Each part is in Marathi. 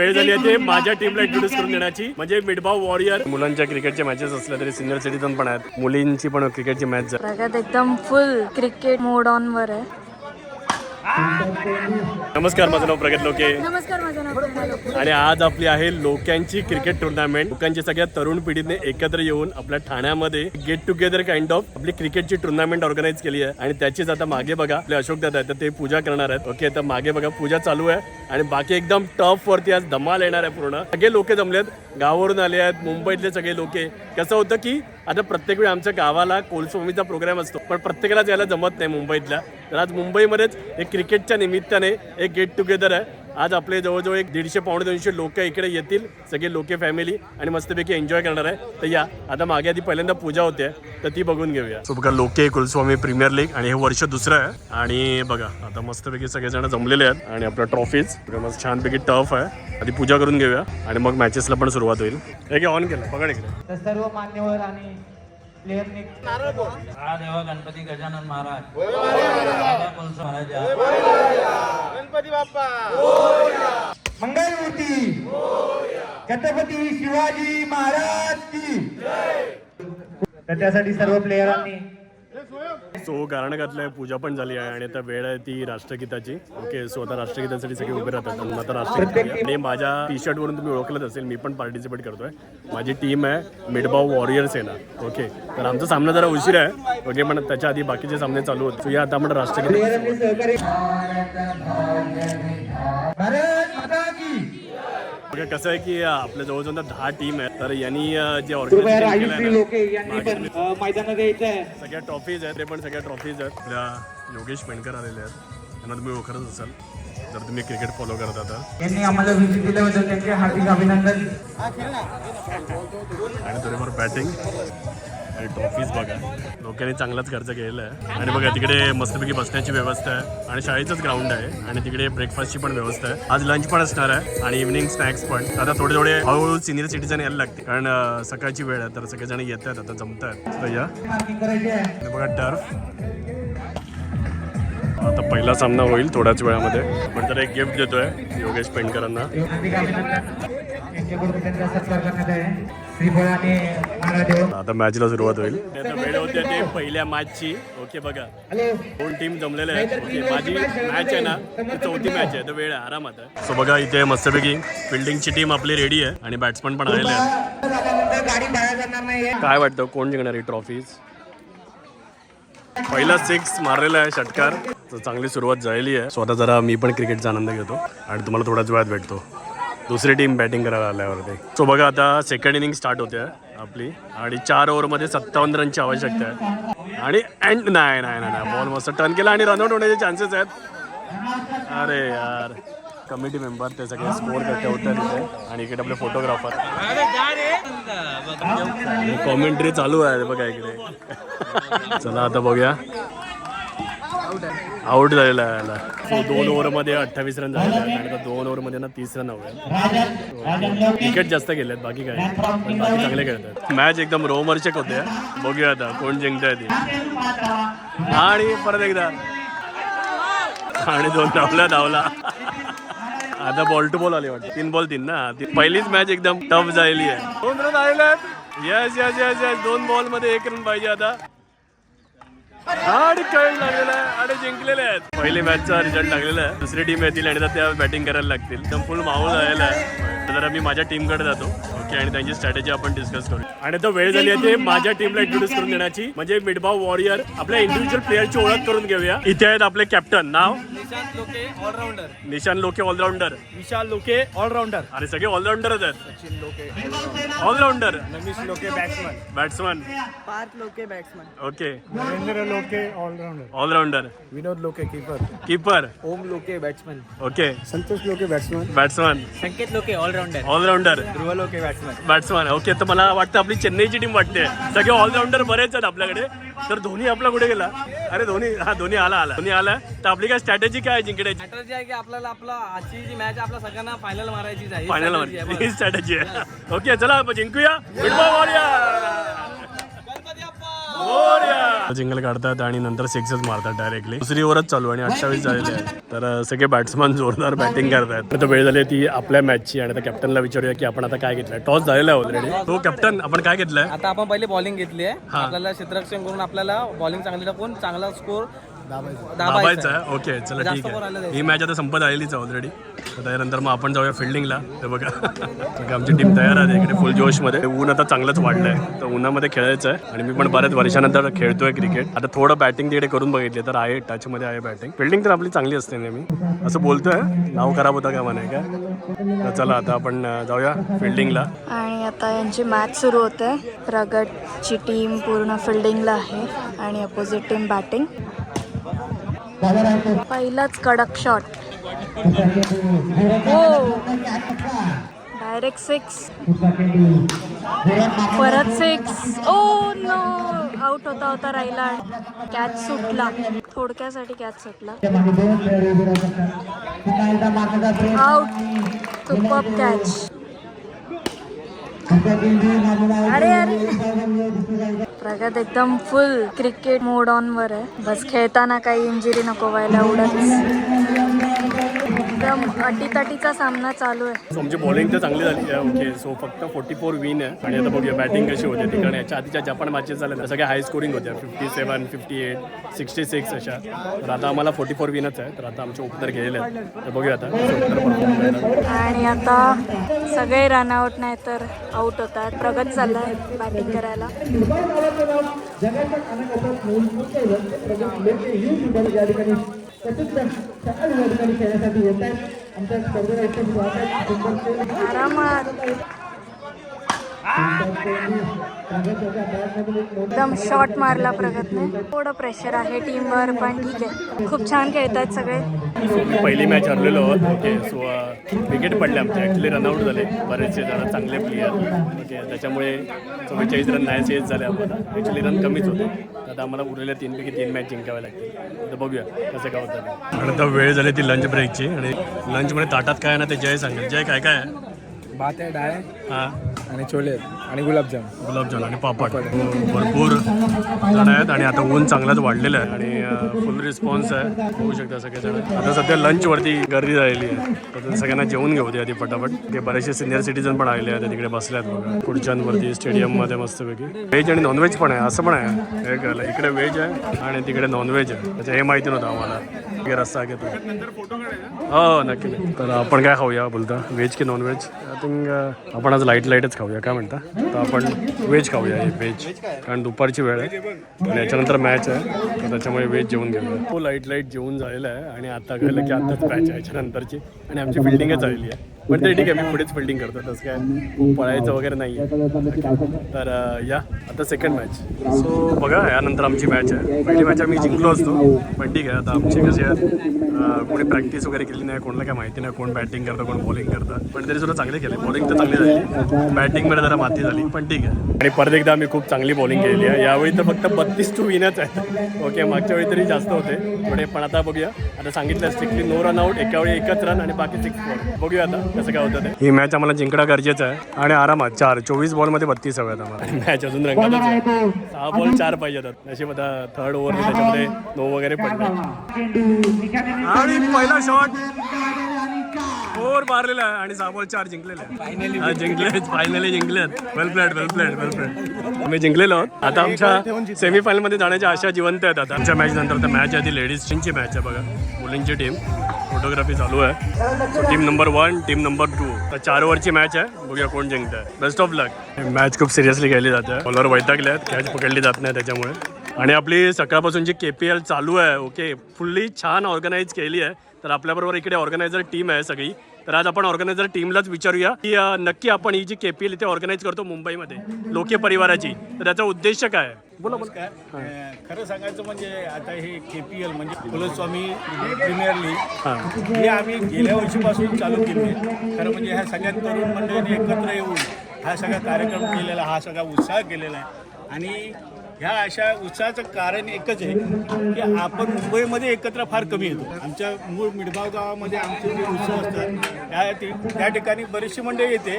वेळ झाली आहे ते माझ्या टीमला इंट्रोड्यूस करून देण्याची. म्हणजे मिडभाव वॉरियर मुलांच्या क्रिकेटच्या मॅचेस असल्या तरी सिनियर सिटीजन पण आहेत. मुलींची पण क्रिकेटची मॅच प्रगत एकदम फुल क्रिकेट मोड ऑन वर आहे. नमस्कार माझं नाव प्रगत लोके. नमस्कार माझं नाव. आणि आज आपली आहे लोक्यांची क्रिकेट टुर्नामेंट लोकांची सगळ्या तरुण पिढीने एकत्र येऊन आपल्या ठाण्यामध्ये गेट टुगेदर काइंड ऑफ आपली क्रिकेटची टुर्नामेंट ऑर्गनाईज केली आहे. आणि त्याचीच आता मागे बघा आपले अशोक दादा आहेत तर ते पूजा करणार आहेत. ओके तर मागे बघा पूजा चालू आहे. आणि बाकी एकदम टफ वरती आज धमाल येणार आहे पूर्ण. सगळे लोक जमलेत. गावावरून आले आहेत मुंबईतले सगळे लोके. कसं होतं की आता प्रत्येक वेळी आमच्या गावाला कोलस्वामीचा प्रोग्राम असतो. पण प्रत्येकाला जायला जमत नाही मुंबईतल्या. तर आज मुंबईमध्येच एक क्रिकेटच्या निमित्ताने एक गेट टुगेदर आहे. आज आपले जवळजवळ एक दीडशे पावणे दोनशे लोक इकडे येतील. सगळे लोके फॅमिली आणि मस्तपैकी एन्जॉय करणार आहे. तर या आता मागे आधी पहिल्यांदा पूजा होते तर ती बघून घेऊया. सो बघा लोके कुलस्वामी प्रीमियर लीग आणि हे वर्ष दुसरं आहे. आणि बघा आता मस्तपैकी सगळेजण जमलेले आहेत. आणि आपल्या ट्रॉफीज मस्त छानपैकी टफ आहे. आधी पूजा करून घेऊया. आणि मग मॅचेसला पण सुरुवात होईल. हे ऑन केलं बघा इकडे. तर सर्व मान्यवर आणि हा देवा गणपती गजानन महाराज. राजा कुलस्वामी महाराज. मंगलमूर्ती. छत्रपती शिवाजी महाराज की. तर त्यासाठी सर्व प्लेयरांनी सो गारणघातलं पूजा पण झाली आहे आणि आता वेळ आहे ती राष्ट्रगीताची. ओके सो आता राष्ट्रगीतासाठी सगळे उभे राहतात. आणि आता राष्ट्रगीत. आणि माझ्या टी शर्ट वरून तुम्ही ओळखलंच असेल मी पण पार्टिसिपेट करतोय. माझी टीम आहे मिडबाव वॉरियर्स आहे ना. ओके तर आमचा सामना जरा उशीर आहे. ओके पण त्याच्या आधी बाकीचे सामने चालू होते. या आता आपण राष्ट्रगीत प्लेयरांनी सहकार्य भारत माता की कसं आहे की आपल्या जवळजवळ आता दहा टीम आहे तर यांनी जे ऑर्गनायझेशन सगळ्या ट्रॉफीज आहेत ते पण सगळ्या ट्रॉफीज आहेत. आपल्या योगेश पेणकर आलेले आहेत. त्यांना तुम्ही ओळखतच असाल. जर तुम्ही क्रिकेट फॉलो करता तर. यांनी आम्हाला विजिट दिल्याबद्दल त्यांचे हार्दिक अभिनंदन. आणि थोडीफार बॅटिंग आणि ट्रॉफीज बघा. लोकांनी चांगलाच खर्च केलेला आहे. आणि बघा तिकडे मस्तपैकी बसण्याची व्यवस्था आहे. आणि शाळेचंच ग्राउंड आहे. आणि तिकडे ब्रेकफास्टची पण व्यवस्था आहे. आज लंच पण असणार आहे. आणि इव्हनिंग स्नॅक्स पण. आता थोडे थोडे हळूहळू सिनियर सिटीजन यायला लागते कारण सकाळची वेळ आहे. तर सगळेजण येत आहेत आता जमत आहेत या. बघा टर्फ आता पहिला सामना होईल थोड्याच वेळामध्ये. पण तर एक गिफ्ट देतोय योगेश पेंडकरांना. आता मॅचला सुरुवात होईल. वेळ होते ते पहिल्या मॅचची ओके बघा. दोन टीम जमलेल्या आहेत. ओके माझी मॅच आहे. ना चौथी मॅच आहे? तर वेळ आहे आरामात आहे. सो बघा इथे मस्तपैकी फिल्डिंगची टीम आपली रेडी आहे आणि बॅट्समन पण आलेले आहेत. काय वाटतं कोण जिंकणार ही ट्रॉफीज पहिला सिक्स मारलेला आहे षटकार. तर चांगली सुरुवात झालेली आहे. स्वतः जरा मी पण क्रिकेटचा आनंद घेतो आणि तुम्हाला थोड्याच वेळात भेटतो. दुसरी टीम बॅटिंग करायला आल्यावरती. सो बघा आता सेकंड इनिंग स्टार्ट होते आपली. आणि चार ओव्हरमध्ये सत्तावन्न रनची आवश्यकता आहे. आणि अँड नाही नाही नाही नाही. बॉल मस्त टर्न केला आणि रनआउट होण्याचे चान्सेस आहेत. अरे यार. कमिटी मेंबर ते सगळे स्कोर करते होते तिथे आणि इकडे आपले फोटोग्राफर कॉमेंट्री चालू आहे बघा इकडे. चला आता बघूया. आउट झालेला आहे याला. So, दोन ओव्हरमध्ये अठ्ठावीस रन झालेले आहेत आणि दोन ओव्हरमध्ये ना तीस रन हवे विकेट जास्त गेलेत बाकी काय. पण बाकी चांगले खेळतात. मॅच एकदम रोमर्चक होते बघूया आता कोण जिंकताय ती. आणि परत एकदा. आणि दोन धावला धावला. आता बॉल टू बॉल आली वाटतं. तीन बॉल तीन ना? ती पहिलीच मॅच एकदम टफ झालेली आहे. दोन रन आलेले आहेत. येस येस येस येस दोन बॉलमध्ये एक रन पाहिजे आता. आणि खेळ लागलेला आहे आणि जिंकलेले आहेत. पहिली मॅचचा रिझल्ट लागलेला आहे. दुसरी टीम येतील आणि त्या बॅटिंग करायला लागतील. एकदम फुल माहोल झालेला आहे. जरा मी माझ्या टीमकडे जातो. ओके आणि त्यांची स्ट्रॅटेजी आपण डिस्कस करू. आणि तो वेळ झाली आहे ते माझ्या टीमला इंट्रोड्यूस करून देण्याची. म्हणजे मिडबाव वॉरियर आपल्या इंडिव्हिज्युअल प्लेअरची ओळख करून घेऊया. इथे आहेत आपले कॅप्टन नाव? निशांत लोके ऑलराऊंडर निशान लोके ऑलराऊंडर विशाल लोके ऑलराऊंडर आणि सगळे ऑलराऊंडरच आहेत. सचिन लोके. ऑलराऊंडर नमिश लोके बॅट्समन बॅट्समन पार्थ लोके बॅट्समन ओके नरेंद्र लोके ऑलराऊंडर ऑलराऊंडर विनोद लोके कीपर कीपर ओम लोके बॅट्समन ओके संतोष लोके बॅट्समन बॅट्समन संकेत लोके ऑलराऊंडर ऑलराऊंडर ध्रुव लोके बॅट्समन बॅट्समन ओके तर मला वाटतं आपली चेन्नईची टीम वाटते. सगळे ऑलराऊंडर बरेच आहेत आपल्याकडे. तर धोनी आपला कुठे गेला? अरे धोनी हा धोनी आला आला. धोनी आला. तर आपली काय स्ट्रॅटेजी काय जिंकण्याची? स्ट्रॅटर्जी आहे की आपल्याला आपला आजची जी मॅच आपल्या सगळ्यांना फायनल मारायची आहे. फायनल ही स्ट्रॅटेजी आहे ओके चला आपण जिंकूया. जिंगल काढतात आणि नंतर सिक्सच मारतात डायरेक्टली दुसरी ओव्हरच चालू आणि अठ्ठावीस झालेले आहे. तर सगळे बॅट्समन जोरदार बॅटिंग करतात आता वेळ झाली ती आपल्या मॅचची आणि आता कॅप्टनला विचारूया की आपण आता काय घेतलंय. टॉस झालेला आहे ऑलरेडी तो कॅप्टन आपण काय घेतलंय? आता आपण पहिले बॉलिंग घेतली आहे. आपल्याला क्षेत्ररक्षण करून आपल्याला बॉलिंग चांगली टाकून चांगला स्कोर दाबायचं. आहे? ओके चला ठीक आहे. ही मॅच आता संपत आलेलीच आहे ऑलरेडी तर त्यानंतर मग आपण जाऊया फिल्डिंगला हे बघा. सगळी आमची टीम तयार आहे इकडे फुल जोशमध्ये. ऊन आता चांगलंच वाढलंय. तर उन्हामध्ये खेळायचं आहे. आणि मी पण बऱ्याच वर्षानंतर खेळतोय क्रिकेट आता थोडं बॅटिंग तिकडे करून बघितले तर आहे टचमध्ये आहे बॅटिंग फिल्डिंग तर आपली चांगली असते नेहमी. असं बोलतोय नाव खराब होता का म्हणे का तर चला आता आपण जाऊया फिल्डिंगला आणि आता यांची मॅच सुरू होते. रगडची टीम पूर्ण फिल्डिंगला आहे. आणि अपोजिट टीम बॅटिंग पहिलाच कडक शॉट हो. डायरेक्ट सिक्स परत सिक्स ओ नो आउट होता होता राहिला. कॅच सुटला. थोडक्यासाठी कॅच सुटला. आउट सुपर कॅच अरे अरे. प्रगत एकदम फुल क्रिकेट मोड ऑन वर आहे. बस खेळताना काही इंजुरी नको व्हायला एवढंच. एकदम अटीतटीचा सामना चालू आहे. सो आमची बॉलिंग तर चांगली झाली आहे ओके सो फक्त फोर्टी फोर विन आहे. आणि आता बघूया बॅटिंग कशी होते ती कारण याच्या आधीच्या ज्या पण मॅचेस झाल्या सगळ्या हाय स्कोरिंग होत्या. Fifty seven fifty eight sixty six अशा. तर आता आम्हाला फोर्टी फोर विनच आहे. तर आता आमचे ओपनर गेलेले आहेत. तर बघूया आता. आणि आता सगळे रनआउट नाही तर आउट होतात. प्रगत चाललाय बॅटिंग करायला. आरामात एकदम शॉट मारला प्रगतने. थोडं प्रेशर आहे टीमवर पण ठीक आहे. खूप छान खेळतात सगळे. पहिली मॅच हरलेलो ओके सो विकेट पडले आमचे. ॲक्च्युली रनआउट झाले. बरेचसे जरा चांगले प्लेयर ओके त्याच्यामुळे चव्वेचाळीस रन नाही चेस झाले आम्हाला. ॲक्च्युली रन कमीच होते. तर आता आम्हाला उरलेल्या तीनपैकी तीन मॅच जिंकाव्या लागतील. आता बघूया कसं काय होतं आणि आता वेळ झाली ती लंच ब्रेकची आणि लंचमध्ये ताटात काय ना ते जय सांगेल. जय काय काय आहे? भात आहे डाळ आहे. हां. आणि छोले आहेत. आणि गुलाबजाम. गुलाबजाम आणि पापड. भरपूर जण आहेत आणि आता ऊन चांगलाच वाढलेलं आहे आणि फुल रिस्पॉन्स आहे. होऊ शकता सगळेजण आता सध्या लंचवरती गर्दी झालेली आहे. तर सगळ्यांना जेवून घेऊ दे आधी पटापट. ते बरेचसे सिनियर सिटीजन पण आलेले आहेत तिकडे बसले आहेत बघा. खुर्च्यांवरती स्टेडियममध्ये मस्तपैकी. व्हेज आणि नॉनव्हेज पण आहे असं पण आहे. हे कळलं. इकडे व्हेज आहे आणि तिकडे नॉनव्हेज आहे. त्याचं हे माहिती नव्हतं आम्हाला. हे रस्सा घेतो हो नक्की. तर आपण काय खाऊया बोलता? व्हेज की नॉन व्हेज आय थिंक आपण आज लाइट लाईटच खाऊया काय म्हणता? तर आपण व्हेज खाऊया हे व्हेज कारण दुपारची वेळ आहे. आणि याच्यानंतर मॅच आहे. तर त्याच्यामुळे व्हेज जेवून घेऊया. तो लाइट लाइट जेवून झालेला आहे. आणि आता कळलं की आताच मॅच आहे याच्यानंतरची. आणि आमची बिल्डिंगच झालेली आहे. पण तरी ठीक आहे मी पुढेच फिल्डिंग करतो तसं काय. पळायचं वगैरे नाही आहे तर या आता सेकंड मॅच सो बघा यानंतर आमची मॅच आहे. पहिली मॅच आम्ही जिंकलो असतो पण ठीक आहे आता आमची कशी आहे कोणी प्रॅक्टिस वगैरे केली नाही कोणाला काय माहिती नाही कोण बॅटिंग करतं कोण बॉलिंग करतं. पण तरी सुद्धा चांगले केले. बॉलिंग तर चांगली झाली. बॅटिंगमध्ये जरा माती झाली पण ठीक आहे. आणि परत एकदा आम्ही खूप चांगली बॉलिंग केलेली आहे. यावेळी तर फक्त बत्तीस टू विनच आहे ओके मागच्या वेळी तरी जास्त होते. थोडे पण आता बघूया. आता सांगितलं स्ट्रिक्टली नो रन आउट एका वेळी एकच रन आणि बाकी सिक्स बॉल बघूया आता. कसं काय होतं ते? ही मॅच आम्हाला जिंकणं गरजेचं आहे. आणि आरामात चार चोवीस बॉलमध्ये बत्तीस हव्यात आम्हाला. मॅच अजून रंगातच आहे. सहा बॉल चार पाहिजे आता नशीब आता थर्ड ओव्हर त्याच्यामध्ये नो वगैरे पडले. आणि पहिला शॉट फोर मारलेला आहे आणि सहा बॉल चार जिंकलेले जिंकले finally जिंकलेत well played well played well played आम्ही जिंकलेलो आहोत. आता आमच्या सेमीफायनलमध्ये जाण्याची आशा जिवंत आहेत आता. आमच्या मॅच नंतर तर मॅच आहे ती लेडीज टीमची मॅच आहे बघा. मुलींची टीम फोटोग्राफी चालू आहे. So team number one team number two तर चार ओव्हरची मॅच आहे. बघूया कोण जिंकत आहे बेस्ट ऑफ लक मॅच खूप सिरियसली खेळली जाते. बॉलर वैतागले आहेत. कॅच पकडली जात नाही त्याच्यामुळे. आणि आपली सकाळपासून जी के पी एल चालू आहे. ओके फुल्ली छान ऑर्गनाईज केली आहे. तर आपल्याबरोबर इकडे ऑर्गनायझर टीम आहे सगळी. तर आज आपण ऑर्गनायझर टीमलाच विचारूया की नक्की आपण ही जी के पी एल इथे ऑर्गनाईज करतो मुंबईमध्ये लोके परिवाराची. तर त्याचा उद्देश काय? आहे बोला. बोला अं, खरं सांगायचं म्हणजे आता हे के पी एल म्हणजे कुलस्वामी प्रीमियर लीग हां. हे आम्ही गेल्या वर्षीपासून चालू केली आहे. खरं म्हणजे ह्या सगळ्या तरुण मंडळीने एकत्र येऊन हा सगळा कार्यक्रम केलेला हा सगळा उत्साह केलेला आहे. आणि ह्या अशा उत्साहाचं कारण एकच आहे की आपण मुंबईमध्ये एकत्र फार कमी येतो. आमच्या मूळ मिडगाव गावामध्ये आमचे जे उत्सव असतात त्या त्या ठिकाणी बरीचशी मंडळी येते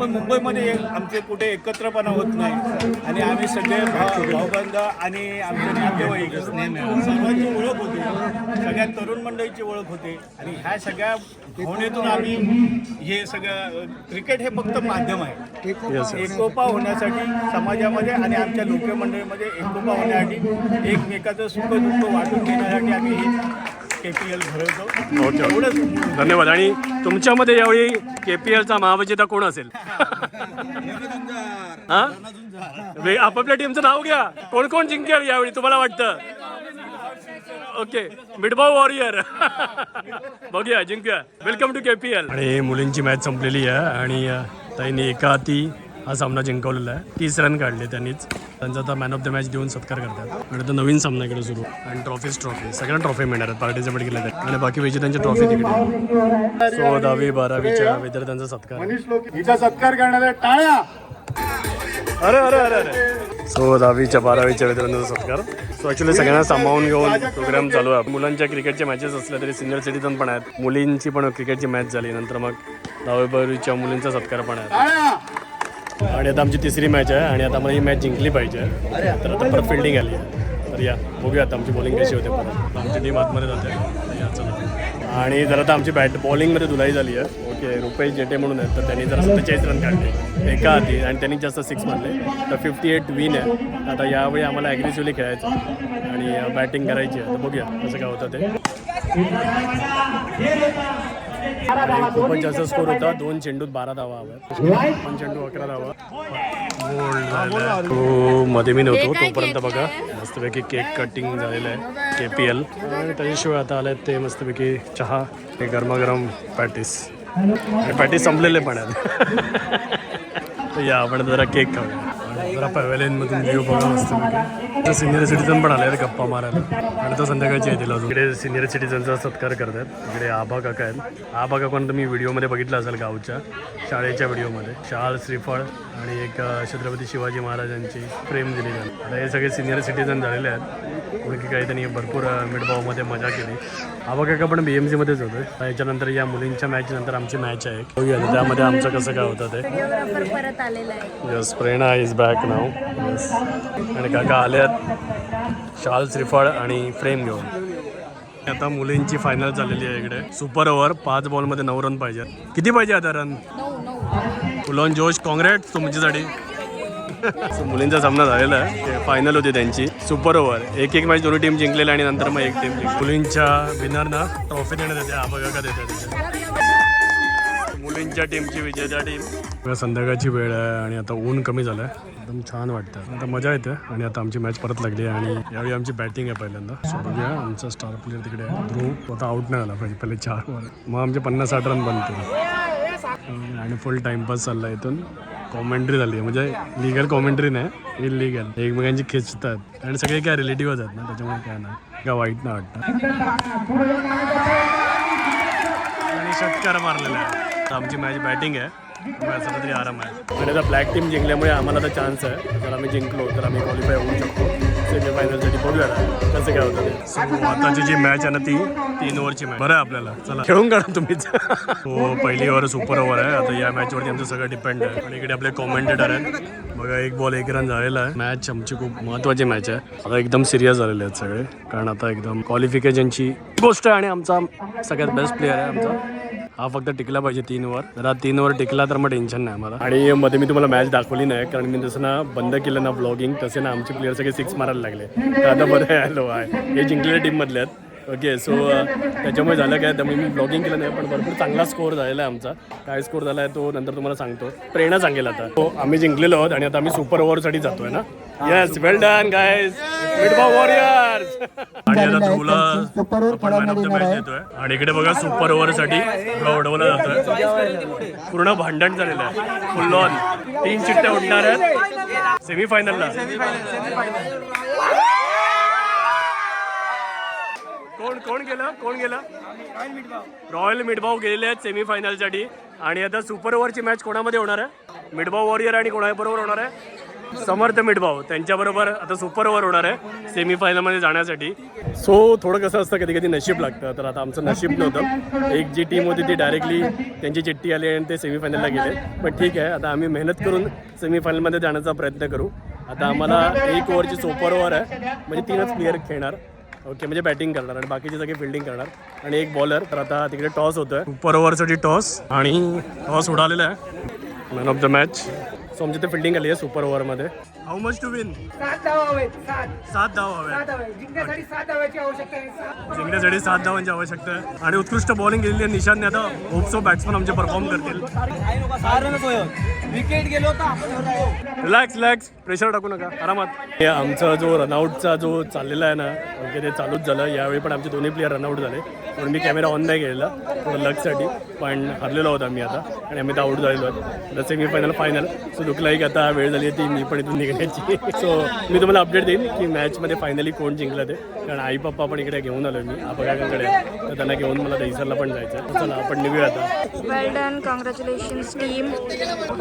पण मुंबईमध्ये आमचे कुठे एकत्रपणा होत नाही. आणि आम्ही सगळे भाव भावबंध आणि आमचे नातेवाईक सर्वांची ओळख होते. सगळ्या तरुण मंडळीची ओळख होते. आणि ह्या सगळ्या भावनेतून आम्ही हे सगळं क्रिकेट हे फक्त माध्यम आहे. एकोपा होण्यासाठी समाजामध्ये आणि आमच्या लोक मंडळीमध्ये एकोपा होण्यासाठी एकमेकाचं सुख दुःख वाटून घेण्यासाठी आम्ही हे के पी एल भरवतो. ओके एवढंच. धन्यवाद. आणि तुमच्यामध्ये यावेळी के पी एलचा महाविजेता कोण असेल? हा? वे- आपापल्या टीमचं नाव घ्या. कोण कोण जिंकेल यावेळी तुम्हाला वाटतं? Okay मिडबाव warrior. बघूया जिंकूया. Welcome to K P L आणि मुलींची मॅच संपलेली आहे. आणि अ, ताईंनी एका हाती हा सामना जिंकवलेला आहे. तीस रन काढले त्यांनीच. त्यांचा आता मॅन ऑफ द मॅच देऊन सत्कार करतात. आणि आता नवीन सामना इकडे सुरू. आणि ट्रॉफीज ट्रॉफी सगळ्या ट्रॉफी मिळणार आहेत. पार्टिसिपेट केल्या आहेत. आणि बाकी विजेत्यांची ट्रॉफी तिकडे सो दहावी बारावीच्या विद्यार्थ्यांचा सत्कार. हिचा सत्कार करणाऱ्या टाळ्या. अरे अरे अरे अरे. सो दहावीच्या बारावीच्या विद्यार्थ्यांचा सत्कार. सो ॲक्च्युली सगळ्यांना सामावून घेऊन प्रोग्राम चालू आहे. मुलांच्या क्रिकेटच्या मॅचेस असल्या तरी सिनियर सिटीजन पण आहेत. मुलींची पण क्रिकेटची मॅच झाली. नंतर मग दहावी बारावीच्या मुलींचा सत्कार पण आहे. आणि आता आमची तिसरी मॅच आहे आणि आता मला ही मॅच जिंकली पाहिजे. तर आता परत फिल्डिंग आली आहे. तर या बघूया आता आमची बॉलिंग कशी होते परत. आमची टीम आतमध्ये जाते. तर या चला. आणि जर आता आमची बॅट बॉलिंगमध्ये धुलाई झाली आहे. ओके रुपेश जेटे म्हणून आहेत. तर त्यांनी जर सत्तेचाळीस रन काढले. एका हाती. आणि त्यांनी जास्त सिक्स मारले. तर फिफ्टी एट विन आहे. आता यावेळी आम्हाला ॲग्रेसिव्हली खेळायचं. आणि बॅटिंग करायची आहे. तर बघूया कसं काय होतं ते. खूपच जास्त स्कोर होता. दोन चेंडूत बारा धावा हव्या पण चेंडू अकरा धावा. तो मध्ये मी नव्हतो तोपर्यंत बघा मस्तपैकी केक कटिंग झालेलं आहे. के पी एल आणि त्याच्याशिवाय आता आले ते मस्तपैकी चहा हे गरमागरम पॅटीस आणि पॅटीस संपलेले पण आहेत. या आपण जरा केक खाऊया. जरा पॅव्हलियनमधून व्ह्यू बघा मस्तपैकी सिनियर सिटीजन पण आले गप्पा मारायला. आणि तो संध्याकाळची येतील अजून. इकडे सिनियर सिटीजनचा सत्कार करतात. इकडे आबा काका आहेत. आबा काका तुम्ही व्हिडिओमध्ये बघितलं असेल गावच्या शाळेच्या व्हिडिओमध्ये. शाल श्रीफळ आणि एक छत्रपती शिवाजी महाराजांची प्रेम दिली त्यांनी आता हे सगळे सिनियर सिटीजन झालेले आहेत. मुलगी काही त्यांनी भरपूर मिडभावमध्ये मजा केली. आबा काका पण बी एम सीमध्येच होते. याच्यानंतर या मुलींच्या मॅच नंतर आमची मॅच आहे त्यामध्ये आमचं कसं काय होतं ते. व्हिडिओग्राफर परत आलेला आहे. Yes Prerna is back now. Yes आणि काका आल्यात. शाल श्रीफळ आणि फ्रेम घेऊन. आता मुलींची फायनल झालेली आहे इकडे. सुपर ओव्हर पाच बॉलमध्ये नऊ रन पाहिजे किती पाहिजे आता रन फुलॉन जोश काँग्रेट तुमच्यासाठी. मुलींचा सामना झालेला आहे. फायनल होती त्यांची. सुपर ओव्हर एक एक मॅच दोन्ही टीम जिंकलेल्या आणि नंतर मग एक टीम जिंकली मुलींच्या विनरना ट्रॉफी देण्यात येते. आबा का देतात मुलींच्या टीमची विजेत्या टीम. संध्याकाळची वेळ आहे आणि आता ऊन कमी झालं आहे एकदम छान वाटतं आता मजा येते आणि आता आमची मॅच परत लागली आहे आणि यावेळी आमची बॅटिंग आहे पहिल्यांदा. सो बघूया आमचा स्टार प्लेअर तिकडे आहे. ध्रुव. आता आउट नाही झाला पाहिजे पहिले चार वर. मग आमचे पन्नास साठ रन बनते आणि फुल टाइमपास चालला इथून. कॉमेंट्री झाली आहे. म्हणजे लिगल कॉमेंट्री नाही इलिगल एकमेकांची खेचतात. आणि सगळे काय रिलेटिव्हच आहेत ना त्याच्यामुळे काय नाही. काय वाईट नाही वाटतं. आणि षटकार मारलेला आहे. तर आमची मॅच बॅटिंग आहे. असं तरी आराम आहे. आणि आता ब्लॅक टीम जिंकल्यामुळे आम्हाला आता चान्स आहे. जर आम्ही जिंकलो तर आम्ही क्वालिफाय होऊ शकतो. सेमीफायनलसाठी बघूया कसं काय होतं ते. So, आताची जी मॅच आहे ना ती तीन ओव्हरची मॅच बरं आहे आपल्याला. चला. खेळून काढा तुम्हीच. हो पहिली ओव्हर सुपर ओव्हर आहे. आता या मॅचवरती आमचं सगळं डिपेंड आहे. आणि इकडे आपले कॉमेंटेटर आहेत. बघा एक बॉल एक रन झालेला आहे. मॅच आमची खूप महत्वाची मॅच आहे. आता एकदम सिरियस झालेले आहेत सगळे. कारण आता एकदम क्वालिफिकेशनची गोष्ट आहे आणि आमचा सगळ्यात बेस्ट प्लेअर आहे आमचा. हा फक्त टिकला पाहिजे तीन ओव्हर जर हा तीन टिकला तर मग टेन्शन नाही मला आणि मध्ये मी तुम्हाला मॅच दाखवली नाही कारण मी जसं ना बंद केलं ना ब्लॉगिंग तसे ना आमचे प्लेयर सगळे सिक्स मारायला लागले. तर आता बरं आलो आहे हे जिंकलेल्या टीममधले आहेत. ओके सो त्याच्यामुळे झालं काय त्यामुळे मी ब्लॉगिंग केलं नाही पण भरपूर चांगला स्कोअर झालेला आहे आमचा. काय स्कोअर झाला आहे तो नंतर तुम्हाला सांगतो. प्रेरणा सांगेल आता. हो आम्ही जिंकलेलो आहोत आणि आता आम्ही सुपर ओव्हरसाठी जातोय ना. येस वेल डन गायस मिडबा वॉरियर्स आणि आता ध्रुवला आपण मॅन ऑफ द मॅच देतोय. आणि इकडे बघा सुपर ओव्हरसाठी उडवला जातोय. पूर्ण भांडण झालेलं आहे. फुल ऑन तीन चिट्ट्या उडणार आहेत. सेमीफायनलला कोण कोण गेलं? कोण गेलं? रॉयल मिडभाव गेलेले आहेत सेमीफायनलसाठी आणि आता सुपर ओव्हरची मॅच कोणामध्ये होणार आहे? मिडभाव वॉरियर आणि कोणाबरोबर होणार आहे? समर्थ मिठभाऊ. त्यांच्याबरोबर आता सुपर ओव्हर होणार आहे. सेमीफायनलमध्ये जाण्यासाठी. सो थोडं कसं असतं कधी कधी नशीब लागतं. तर आता आमचं नशीब नव्हतं. एक जी टीम होती ती डायरेक्टली त्यांची चिठ्ठी आली आणि ते सेमीफायनलला गेले. पण ठीक आहे आता आम्ही मेहनत करून सेमीफायनलमध्ये जाण्याचा प्रयत्न करू. आता आम्हाला एक ओव्हरची सुपर ओव्हर आहे. म्हणजे तीनच प्लेअर खेळणार. ओके म्हणजे बॅटिंग करणार आणि बाकीचे सगळे फिल्डिंग करणार. आणि एक बॉलर तर आता तिकडे टॉस होतोय. सुपर ओव्हरसाठी टॉस आणि टॉस उडालेला आहे. Man of the match so आमची ते फिल्डिंग आली आहे सुपर ओव्हरमध्ये हाऊ मच टू विन सात धावा हवेत सात. सात धाव हवे सात हवे जिंकण्यासाठी सात धाव्याची आवश्यकता आहे. सात. जिंकण्यासाठी सात धावांची आवश्यकता आहे. आणि उत्कृष्ट बॉलिंग केलेली आहे निशांतने आता होपसो बॅट्समन आमचे परफॉर्म करतील. विकेट गेलो तर आपण रिलॅक्स रिलॅक्स प्रेशर टाकू नका. आरामात. हे आमचा जो रनआउटचा जो चाललेला आहे ना ओके ते चालूच झालं. यावेळी पण आमचे दोन्ही प्लेअर रनआउट झाले. म्हणून मी कॅमेरा ऑन नाही केलेला. थोडं लकसाठी पण हरलेलो होता मी आता. आणि आम्ही तर आऊट झालेलो आहे आता semifinal final so look like आता वेळ झाली आहे ती. मी पण इथून निघण्याची सो मी तुम्हाला अपडेट देईन की मॅचमध्ये फायनली कोण जिंकलं ते. कारण आई पप्पा पण इकडे घेऊन आलो मी. आबाकाकडे तर त्यांना घेऊन मला दहिसरला पण जायचं चला आपण निघूया आता. Well done congratulations team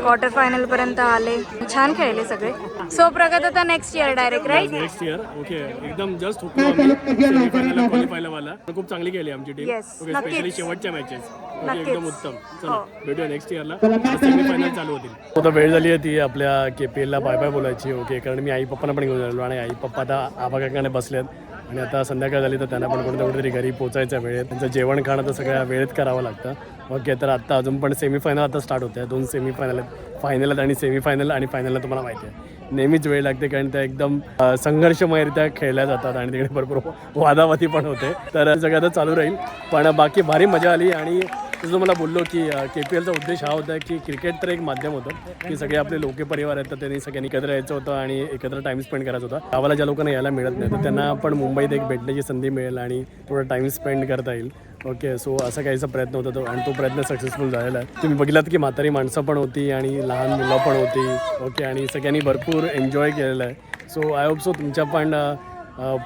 quarter final पर्यंत आले. छान खेळले सगळे. सो प्रगत आता next year direct right next year okay एकदम जस्ट क्वालिफायला वाला. खूप चांगली केली आमची टीम. स्पेशली शेवटच्या मॅचेस. एकदम उत्तम. चला हो. भेटूया नेक्स्ट इयरला सेमीफायनल चालू होतील. आता वेळ झाली आहे ती आपल्या के पी एलला बाय बाय बोलायची. ओके कारण मी आई पप्पांना पण घेऊन आलेलो आणि आई पप्पा आता आबा बसले बसलेत. आणि आता संध्याकाळ झाली तर त्यांना पण कोणत्या कुठेतरी घरी पोचायच्या वेळेत. त्यांचं जेवण खाणं तर सगळ्या वेळेत करावं लागतं. ओके तर आत्ता अजून पण सेमीफायनल आता स्टार्ट होते. आहे दोन सेमीफायनल आहेत. फायनल आहेत आणि सेमीफायनल आणि फायनलला तुम्हाला माहिती आहे. नेहमीच वेळ लागते कारण त्या एकदम संघर्षमयरित्या खेळल्या जातात आणि तिकडे भरपूर वादावादी पण होते. तर सगळं आता चालू राहील. पण बाकी भारी मजा आली आणि जसं मला बोललो की के पी एलचा उद्देश हा होता की क्रिकेट तर एक माध्यम होतं. की सगळे आपले लोके परिवार आहेत तर त्यांनी सगळ्यांनी एकत्र यायचं होतं आणि एकत्र टाइम स्पेंड करायचा होता. गावाला ज्या लोकांना यायला मिळत नाही तर त्यांना पण मुंबईत एक भेटण्याची संधी मिळेल आणि थोडं टाइम स्पेंड करता येईल. ओके सो असा काहीचा प्रयत्न होता तो आणि तो प्रयत्न सक्सेसफुल झालेला आहे. तुम्ही बघितलात की म्हातारी माणसं पण होती आणि लहान मुलं पण होती. ओके आणि सगळ्यांनी भरपूर एन्जॉय केलेलं आहे. सो आय होप सो तुमच्या पण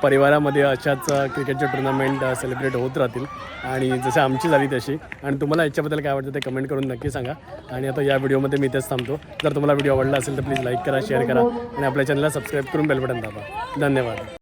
परिवारामध्ये अशाच क्रिकेटचे टुर्नामेंट सेलिब्रेट होत राहतील. आणि जसं आमची झाली तशी. आणि तुम्हाला याच्याबद्दल काय वाटतं ते कमेंट करून नक्की सांगा. आणि आता या व्हिडिओमध्ये मी इथेच थांबतो. जर तुम्हाला व्हिडिओ आवडला असेल तर प्लीज लाईक करा शेअर करा. आणि आपल्या चॅनलला सबस्क्राईब करून बेल बटन दाबा. धन्यवाद.